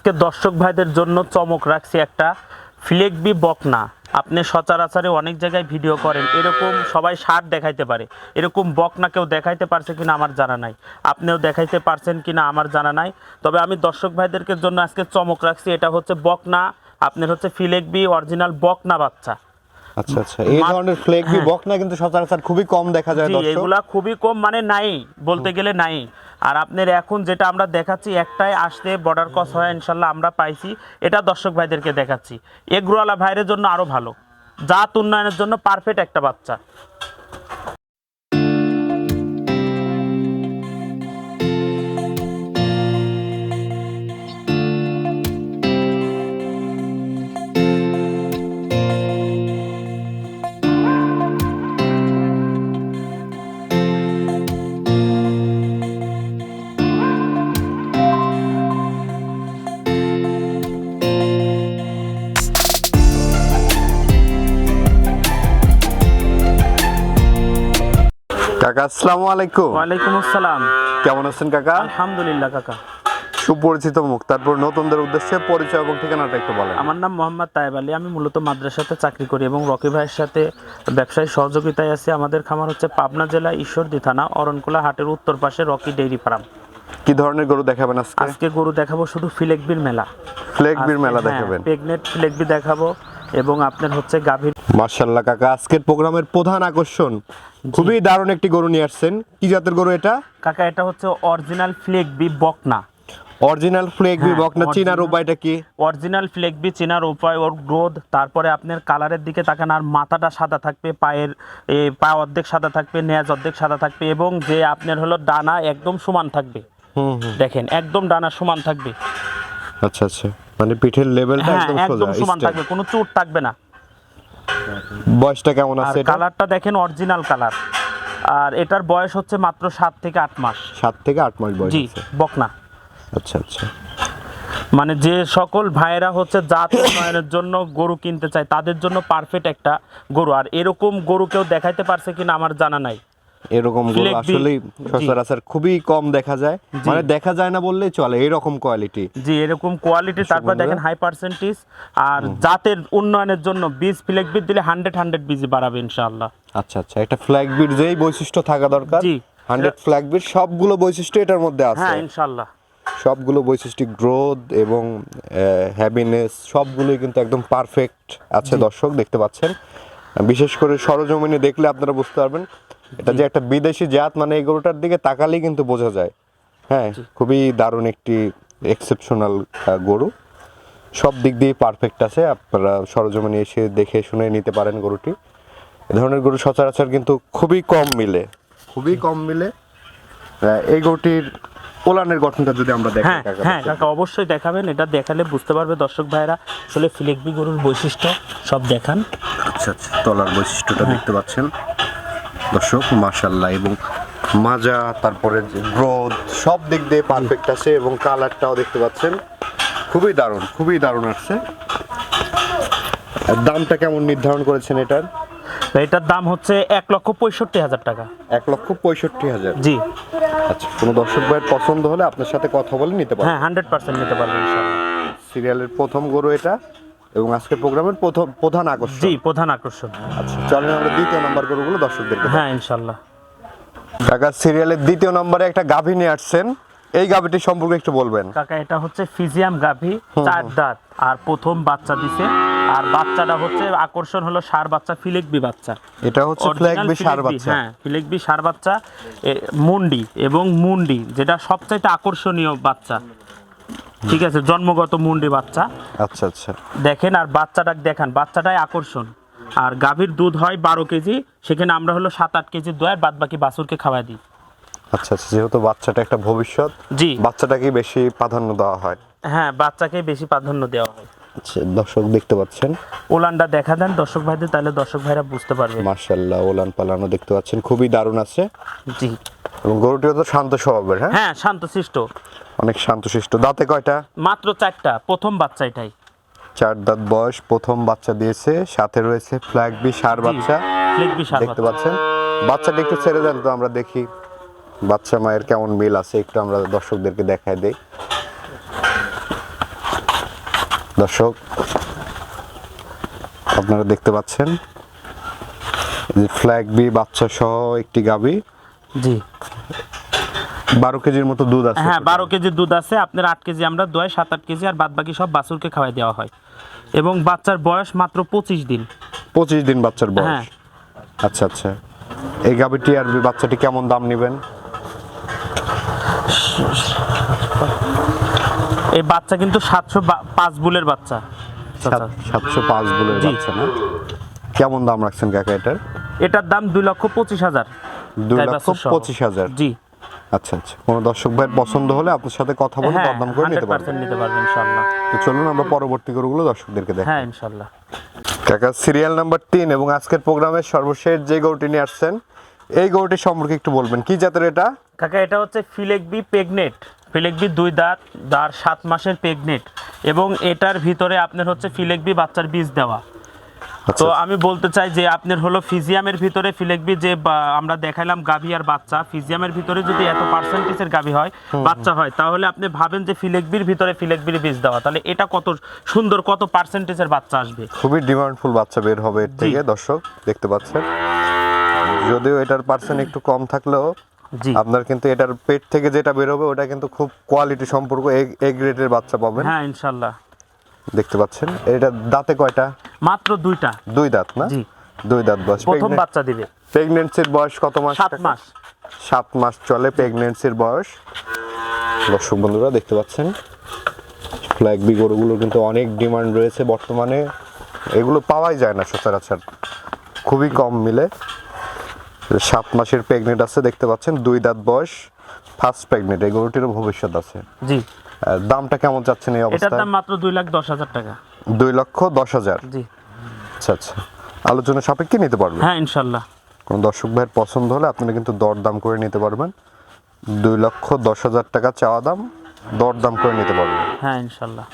আজকে দর্শক ভাইদের জন্য চমক রাখছি একটা ফ্লেগবি বকনা। আপনি সচরাচরে অনেক জায়গায় ভিডিও করেন এরকম সবাই শার্ট দেখাইতে পারে। এরকম বকনা কেউ দেখাইতে পারছে কিনা আমার জানা নাই। আপনিও দেখাইতে পারছেন কিনা আমার জানা নাই। তবে আমি দর্শক ভাইদেরকে জন্য আজকে চমক রাখছি এটা হচ্ছে বকনা আপনার হচ্ছে ফিলেকবি অরিজিনাল বকনা বাচ্চা। আচ্ছা আচ্ছা এই ধরনের ফ্লেক বি হ্যাঁ। বকনা কিন্তু সচরাচর খুবই কম দেখা যায় দর্শক। এগুলা খুবই কম মানে নাই বলতে গেলে নাই। আর আপনার এখন যেটা আমরা দেখাচ্ছি, একটাই আসতে বর্ডার ক্রস হয়, ইনশাল্লাহ আমরা পাইছি। এটা দর্শক ভাইদেরকে দেখাচ্ছি। এগ্রোয়ালা ভাইয়ের জন্য আরও ভালো। জাত উন্নয়নের জন্য পারফেক্ট একটা বাচ্চা। কাকা আসসালামু আলাইকুম। ওয়ালাইকুম আসসালাম। কেমন আছেন কাকা? আলহামদুলিল্লাহ কাকা। সুপরিচিত মুখ তারপর নতুনদের উদ্দেশ্যে পরিচয় এবং ঠিকানাটা একটু বলেন। আমার নাম মোহাম্মদ তায়েব আলী। আমি মূলত মাদ্রাসাতে চাকরি করি এবং রকি ভাইয়ের সাথে ব্যবসায়ী সহযোগিতায় আছি। আমাদের খামার হচ্ছে পাবনা জেলা ঈশ্বরদী থানা অরণকুলা হাটের উত্তর পাশে রকি ডেইরি ফার্ম। কি ধরনের গরু দেখাবেন আজকে? আজকে গরু দেখাবো শুধু ফিলেকবির মেলা। ফ্লেক বির মেলা দেখাবেন। প্রেগনেন্ট ফিলেকবি দেখাবো। এবং আপনার হচ্ছে গাভীর মার্শাল্লাহ কাকা আজকের প্রোগ্রামের প্রধান আকর্ষণ। খুবই দারুণ একটি গরু নিয়ে আসছেন। কি জাতের গরু এটা? কাকা এটা হচ্ছে অরিজিনাল ফ্লেকবি বকনা। অরিজিনাল ফ্লেক বি হ্যাঁ, বকনা চিনার original- উপায়টা কি? অরিজিনাল ফ্লেক বি চেনার উপায় ওর গ্রোথ তারপরে আপনার কালারের দিকে তাকান আর মাথাটা সাদা থাকবে পায়ের পা অর্ধেক সাদা থাকবে নেজ অর্ধেক সাদা থাকবে এবং যে আপনার হলো ডানা একদম সমান থাকবে। হুম হুম। দেখেন একদম ডানা সমান থাকবে। আচ্ছা আচ্ছা। মানে পিঠের লেভেলটা হ্যাঁ একদম একদম সোজা সমান থাকবে কোনো চোট থাকবে না। বয়সটা কেমন আছে এটা? কালারটা দেখেন অরিজিনাল কালার। আর এটার বয়স হচ্ছে মাত্র সাত থেকে আট মাস। সাত থেকে আট মাস বয়স জি বকনা। আচ্ছা আচ্ছা। মানে যে সকল ভাইয়েরা হচ্ছে জাত উন্নয়নের জন্য গরু কিনতে চায় তাদের জন্য পারফেক্ট একটা গরু। আর এরকম গরু কেউ দেখাইতে পারছে কিনা আমার জানা নাই। এরকম গরু আসলে সচরাচর খুবই কম দেখা যায়। মানে দেখা যায় না বললেই চলে এরকম কোয়ালিটি জি এরকম কোয়ালিটি তারপর দেখেন হাই পার্সেন্টেজ আর জাতের উন্নয়নের জন্য বীজ ফ্লেক বীজ দিলে হান্ড্রেড হান্ড্রেড বীজ বাড়াবে ইনশাআল্লাহ। আচ্ছা আচ্ছা একটা ফ্ল্যাগ বিট যেই বৈশিষ্ট্য থাকা দরকার জি। হান্ড্রেড ফ্ল্যাগ বিট সবগুলো বৈশিষ্ট্য এটার মধ্যে আছে। হ্যাঁ ইনশাআল্লাহ। সবগুলো বৈশিষ্ট্য গ্রোথ এবং হ্যাপিনেস সবগুলোই কিন্তু একদম পারফেক্ট আছে দর্শক দেখতে পাচ্ছেন। বিশেষ করে সরজমিনে দেখলে আপনারা বুঝতে পারবেন এটা যে একটা বিদেশি জাত মানে এই গরুটার দিকে তাকালেই কিন্তু বোঝা যায়। হ্যাঁ খুবই দারুণ একটি এক্সেপশনাল গরু। সব দিক দিয়ে পারফেক্ট আছে। আপনারা সরজমিনে এসে দেখে শুনে নিতে পারেন গরুটি। এ ধরনের গরু সচরাচর কিন্তু খুবই কম মিলে। খুবই কম মিলে। এই গরুটির ওলানের গঠনটা যদি আমরা দেখি হ্যাঁ কাকা হ্যাঁ কাকা। অবশ্যই দেখাবেন। এটা দেখালে বুঝতে পারবে দর্শক ভাইরা আসলে ফিলেকবি গরুর বৈশিষ্ট্য সব দেখান। আচ্ছা আচ্ছা তলার বৈশিষ্ট্যটা দেখতে পাচ্ছেন। দর্শক মাশাল্লাহ এবং মাজা তারপরে গ্রোথ সব দিক দিয়ে পারফেক্ট আছে এবং কালারটাও দেখতে পাচ্ছেন। খুবই দারুণ খুবই দারুণ আসছে। দামটা কেমন নির্ধারণ করেছেন এটার? এটার দাম হচ্ছে এক লক্ষ পঁয়ষট্টি হাজার টাকা। এক লক্ষ পঁয়ষট্টি হাজার। জি। আচ্ছা কোনো দর্শক ভাইয়ের পছন্দ হলে আপনার সাথে কথা বলে নিতে পারেন হ্যাঁ হান্ড্রেড পার্সেন্ট নিতে পারবেন সিরিয়ালের প্রথম গরু এটা। এবং আজকের প্রোগ্রামের প্রথম প্রধান আকর্ষণ। জি প্রধান আকর্ষণ। আচ্ছা চলেন আমরা দ্বিতীয় নাম্বার গরুগুলো দর্শকদেরকে হ্যাঁ ইনশাল্লাহ। কাকা সিরিয়ালের দ্বিতীয় নম্বরে একটা গাভী নিয়ে আসছেন। এই গাভীটি সম্পর্কে একটু বলবেন। কাকা এটা হচ্ছে ফিজিয়াম গাভী চার দাঁত আর প্রথম বাচ্চা দিছে। আর বাচ্চাটা হচ্ছে আকর্ষণ হলো সার বাচ্চা ফিলেকবি বাচ্চা। এটা হচ্ছে ফ্ল্যাগ Original বি সার বাচ্চা। হ্যাঁ ফিলেকবি সার বাচ্চা মুন্ডি এবং মুন্ডি যেটা সবচাইতে আকর্ষণীয় বাচ্চা। ঠিক আছে জন্মগত মুন্ডি বাচ্চা। আচ্ছা আচ্ছা। দেখেন আর বাচ্চাটা দেখান বাচ্চাটাই আকর্ষণ। আর গাভীর দুধ হয় বারো কেজি সেখানে আমরা হলো সাত আট কেজি দোয়ার বাদ বাকি বাছুরকে খাওয়াই দিই। আচ্ছা আচ্ছা যেহেতু বাচ্চাটা একটা ভবিষ্যৎ জি। বাচ্চাটাকে বেশি প্রাধান্য দেওয়া হয়। হ্যাঁ বাচ্চাকে বেশি প্রাধান্য দেওয়া হয়। আচ্ছা দর্শক দেখতে পাচ্ছেন? ওলানটা দেখা দেন দর্শক ভাইদের তাহলে দর্শক ভাইরা বুঝতে পারবে। মার্শাল্লাহ ওলান পালানো দেখতে পাচ্ছেন খুবই দারুণ আছে। জি। এবং গরুটিও তো শান্ত স্বভাবের হ্যাঁ? হ্যাঁ শান্তশিষ্ট অনেক শান্তশিষ্ট। দাঁতে কয়টা? মাত্র চারটা প্রথম বাচ্চা এটাই। চার দাঁত বয়স প্রথম বাচ্চা দিয়েছে সাথে রয়েছে ফ্ল্যাগ বি সার বাচ্চা। দেখতে পাচ্ছেন? বাচ্চাটা একটু ছেড়ে দেন তো আমরা দেখি বাচ্চা মায়ের কেমন মিল আছে একটু আমরা দর্শকদেরকে দেখায় দেই। দর্শক আপনারা দেখতে পাচ্ছেন ফ্ল্যাগ বি বাচ্চা সহ একটি গাবি জি। বারো কেজির মতো দুধ আছে। হ্যাঁ বারো কেজি দুধ আছে আপনার আট কেজি আমরা দোয় সাত আট কেজি আর বাদ বাকি সব বাছুরকে খাওয়াই দেওয়া হয়। এবং বাচ্চার বয়স মাত্র পঁচিশ দিন। পঁচিশ দিন বাচ্চার বয়স? হ্যাঁ। আচ্ছা আচ্ছা। এই গাবিটি আর বাচ্চাটি কেমন দাম নেবেন? এই বাচ্চা কিন্তু সাতশো পাঁচ বুলের বাচ্চা। সাতশো পাঁচ বলে জি। বাচ্চা না? কেমন দাম রাখছেন কাকা এটার? এটার দাম দুই লক্ষ পঁচিশ হাজার। দুই লক্ষ পঁচিশ হাজার। জি। আচ্ছা আচ্ছা। কোনো দর্শক ভাইয়ের পছন্দ হলে আপনার সাথে কথা বলে হ্যাঁ দরদাম করে নিতে পারবেন। নিতে পারবেন ইনশাল্লাহ তো চলুন আমরা পরবর্তী গরুগুলো দর্শকদেরকে দেখ হ্যাঁ ইনশাল্লাহ কাকা সিরিয়াল নাম্বার তিন এবং আজকের প্রোগ্রামের সর্বশেষ যে গরুটি নিয়ে আসছেন এই গরুটি সম্পর্কে একটু বলবেন। কি জাতের এটা? কাকা এটা হচ্ছে ফিলেকবি পেগনেট। ফিলেকবি দুই দাঁত দাঁড় সাত মাসের পেগনেট। এবং এটার ভিতরে আপনার হচ্ছে ফিলেকবি বাচ্চার বীজ দেওয়া। তো আমি বলতে চাই যে আপনার হলো ফিজিয়ামের ভিতরে ফিলেকবি যে আমরা দেখাইলাম গাভী আর বাচ্চা ফিজিয়ামের ভিতরে যদি এত পার্সেন্টেজের গাভী হয় বাচ্চা হয় তাহলে আপনি ভাবেন যে ফিলেকবির ভিতরে ফিলেকবির বীজ দেওয়া। তাহলে এটা কত সুন্দর কত পার্সেন্টেজের বাচ্চা আসবে? খুবই ডিমান্ডফুল বাচ্চা বের হবে এর থেকে দর্শক দেখতে পাচ্ছেন। যদিও এটার পার্সেন্ট একটু কম থাকলেও আপনার কিন্তু এটার পেট থেকে যেটা বের হবে ওটা কিন্তু খুব কোয়ালিটি সম্পর্ক এ গ্রেডের বাচ্চা পাবেন। হ্যাঁ ইনশাল্লাহ। দেখতে পাচ্ছেন। এটা দাঁতে কয়টা? মাত্র দুইটা। দুই দাঁত না? দুই দাঁত বয়স। প্রথম বাচ্চা দিবে। প্রেগনেন্সির বয়স কত মাস? সাত মাস। সাত মাস চলে প্রেগনেন্সির বয়স। দর্শক বন্ধুরা দেখতে পাচ্ছেন? ফ্ল্যাগ বি গরুগুলো কিন্তু অনেক ডিমান্ড রয়েছে বর্তমানে। এগুলো পাওয়াই যায় না সচরাচর। খুবই কম মিলে। সাত মাসের প্রেগনেন্ট আছে দেখতে পাচ্ছেন? দুই দাঁত বয়স। ফার্স্ট প্রেগনেন্ট এই গরুটিরও ভবিষ্যৎ আছে। জি। দামটা কেমন চাচ্ছেন এই অবস্থায়? এটার দাম মাত্র দুই লাখ দশ হাজার টাকা। দুই লক্ষ দশ হাজার? জি। আচ্ছা আচ্ছা। আলোচনা সাপেক্ষে নিতে পারবেন? হ্যাঁ ইনশাল্লাহ। কোনো দর্শক ভাইয়ের পছন্দ হলে আপনারা কিন্তু দরদাম করে নিতে পারবেন। দুই লক্ষ দশ হাজার টাকা চাওয়া দাম দরদাম করে নিতে পারবেন। হ্যাঁ ইনশাল্লাহ।